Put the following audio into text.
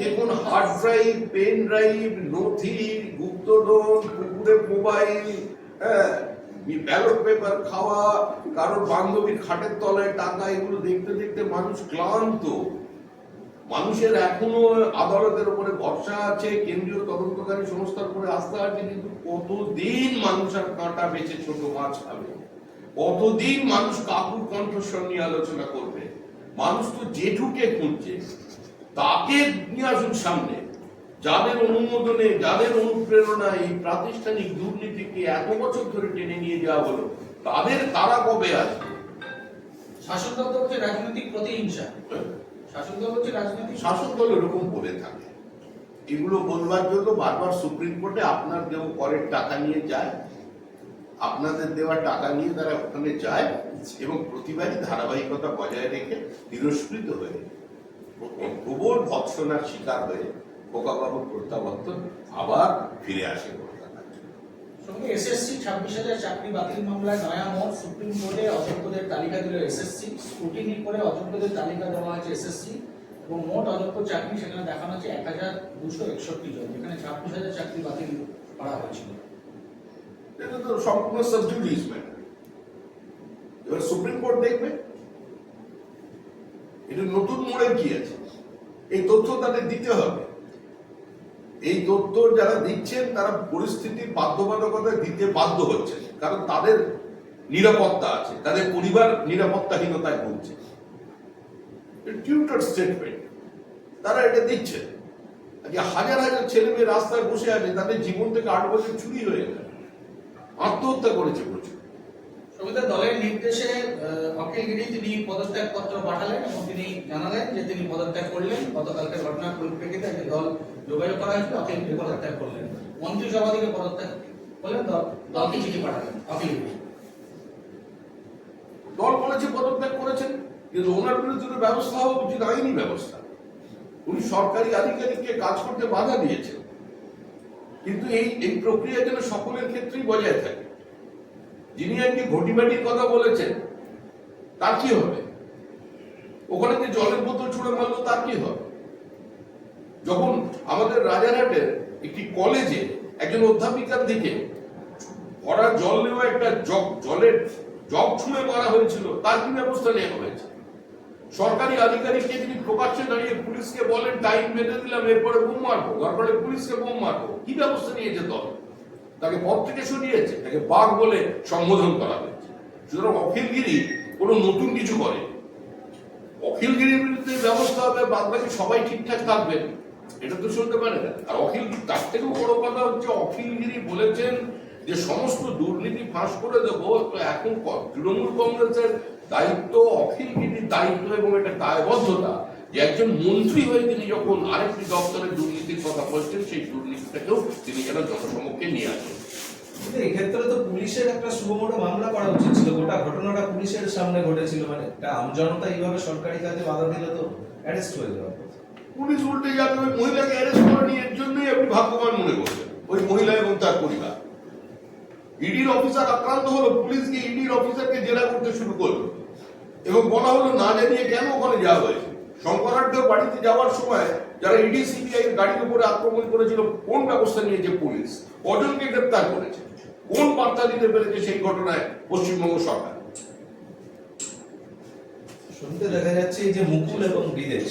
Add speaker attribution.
Speaker 1: দেখুন hard drive pen drive নথি, গুপ্তধন কুকুরের মোবাইল ব্যালট পেপার খাওয়া, কারোর বান্ধবীর খাটের তলায় টাকা, এগুলো দেখতে দেখতে মানুষ ক্লান্ত। মানুষের এখনও আদালতের উপরে ভরসা আছে, কেন্দ্রীয় তদন্তকারী সংস্থার উপরে আস্থা আছে, কিন্তু কতদিন মানুষ আর কাঁটা বেঁচে ছোট মাছ খাবে? কতদিন মানুষ কাকুর কণ্ঠস্বর নিয়ে আলোচনা করবে? মানুষ তো জেঠুকে খুঁজছে। তাকে নিয়ে আসুন সামনে যাদের অনুমোদনে যাদের অনুপ্রেরণা এই প্রাতিষ্ঠানিক দুর্নীতিকে এত বছর ধরে টেনে নিয়ে যাওয়া হলো তাদের তারা কবে আসবে?
Speaker 2: শাসক দল হচ্ছে রাজনৈতিক প্রতিহিংসা। শাসক দল হচ্ছে রাজনৈতিক
Speaker 1: শাসক দল এরকম করে থাকে। এগুলো বলবার জন্য বারবার সুপ্রিম কোর্টে আপনার দেওয়া করের টাকা নিয়ে যায় আপনাদের দেওয়া টাকা নিয়ে তারা ওখানে যায় এবং প্রতিবারই ধারাবাহিকতা বজায় রেখে তিরস্কৃত হয়ে প্রবল ভৎসনার শিকার হয়ে খোকাবাবুর প্রত্যাবর্তন আবার ফিরে আসে কলকাতায়।
Speaker 2: সঙ্গে এসএসসি ছাব্বিশ হাজার চাকরি বাতিল মামলায় নয়া মোট সুপ্রিম কোর্টে অযোগ্যদের তালিকা দিল এসএসসি স্ক্রুটিনি করে অযোগ্যদের তালিকা দেওয়া হয়েছে এসএসসি এবং মোট অযোগ্য চাকরি সেখানে দেখানো হচ্ছে এক হাজার দুশো একষট্টি জন যেখানে ছাব্বিশ হাজার চাকরি বাতিল করা হয়েছিল।
Speaker 1: এটা তো সম্পূর্ণ সাবজুডিস ম্যাটার এবার সুপ্রিম কোর্ট দেখবে এটা নতুন মোড়ে কি আছে? এই তথ্য তাদের দিতে হবে। এই তথ্য যারা দিচ্ছেন, তারা পরিস্থিতির বাধ্যবাধকতা দিতে বাধ্য হচ্ছে, কারণ তাদের নিরাপত্তা আছে, তাদের পরিবার নিরাপত্তাহীনতায় ভুগছে। টিউটার স্টেটমেন্ট তারা এটা দিচ্ছে। আজকে হাজার হাজার ছেলে মেয়ে রাস্তায় বসে আছে, তাদের জীবন থেকে আট বছর চুরি হয়ে গেল। আত্মহত্যা করেছে প্রচুর।
Speaker 2: সবিতা দলের নির্দেশে আহ, অখিল গিরি তিনি পদত্যাগ পত্র পাঠালেন এবং তিনি জানালেন যে তিনি পদত্যাগ করলেন। গতকালকে ঘটনার পরিপ্রেক্ষিতে একটি দল যোগাযোগ করা হয়েছিল অখিল গিরি পদত্যাগ করলেন। মন্ত্রিসভা থেকে পদত্যাগ করলেন দলকে চিঠি পাঠালেন অখিল গিরি।
Speaker 1: দল বলেছে পদত্যাগ করেছেন কিন্তু ওনার বিরুদ্ধে ব্যবস্থা হওয়া উচিত আইনি ব্যবস্থা। উনি সরকারি আধিকারিককে কাজ করতে বাধা দিয়েছেন। কিন্তু এই এই প্রক্রিয়া যেন সকলের ক্ষেত্রেই বজায় থাকে। যিনি আজকে ঘটিবাটির কথা বলেছেন, তার কি হবে? ওখানে যে জলের বোতল ছুঁড়ে মারলো, তার কি হবে? যখন আমাদের রাজারহাটের একটি কলেজে একজন অধ্যাপিকার দিকে ভরা জল নেওয়া একটা জগ, জলের জগ ছুঁড়ে মারা হয়েছিল, তার কি ব্যবস্থা নেওয়া হয়েছে? সরকারি আধিকারিককে তিনি প্রকাশ্যে দাঁড়িয়ে পুলিশকে বলেন, টাইম বেঁধে দিলাম, এরপরে বোম মারবো দরকারে পুলিশকে বোম মারবো। কি ব্যবস্থা নিয়েছে দল? তাকে পদ থেকে সরিয়েছে, তাকে বাঘ বলে সম্বোধন করা হয়েছে। সুতরাং অখিলগিরি কোনো নতুন কিছু করে। অখিলগিরির বিরুদ্ধে ব্যবস্থা হবে বাদ বাকি সবাই ঠিকঠাক থাকবে। এটা তো শুনতে পারে না। আর অখিল, তার থেকেও বড় কথা হচ্ছে, অখিলগিরি বলেছেন যে সমস্ত দুর্নীতি ফাঁস করে দেবো, তো এখন তৃণমূল কংগ্রেসের দায়িত্ব, অখিলগিরির দায়িত্ব এবং একটা দায়বদ্ধতা যে একজন মন্ত্রী হয়ে তিনি যখন আরেকটি দপ্তরের দুর্নীতির কথা বলছেন সেই দুর্নীতিটাকেও তিনি যেন জনসমক্ষে নিয়ে আসেন?
Speaker 3: এক্ষেত্রে তো পুলিশের একটা সুমোটো মামলা করা উচিত ছিল। গোটা ঘটনাটা পুলিশের সামনে ঘটেছিল। মানে একটা আমজনতা এইভাবে সরকারি কাজে বাধা দিলে তো অ্যারেস্ট হয়ে কথা।
Speaker 1: পুলিশ উল্টে যাবে ওই মহিলাকে অ্যারেস্ট করেনি এর জন্যই আপনি ভাগ্যবান মনে করছেন ওই মহিলা এবং তার পরিবার। ইডির অফিসার আক্রান্ত হলো পুলিশ গিয়ে ইডির অফিসারকে জেরা করতে শুরু করল। এবং বলা হলো না জানিয়ে কেন ওখানে যাওয়া হয়েছে? শঙ্করাঢ্যের বাড়িতে যাওয়ার সময় যারা ইডি সিবিআই এর গাড়ির উপরে আক্রমণ করেছিল কোন ব্যবস্থা নিয়েছে পুলিশ? কজনকে গ্রেপ্তার করেছে? কোন বার্তা দিতে পেরেছে সেই ঘটনায় পশ্চিমবঙ্গ সরকার?
Speaker 3: শুনতে দেখা যাচ্ছে এই যে মুকুল এবং বিদেশ।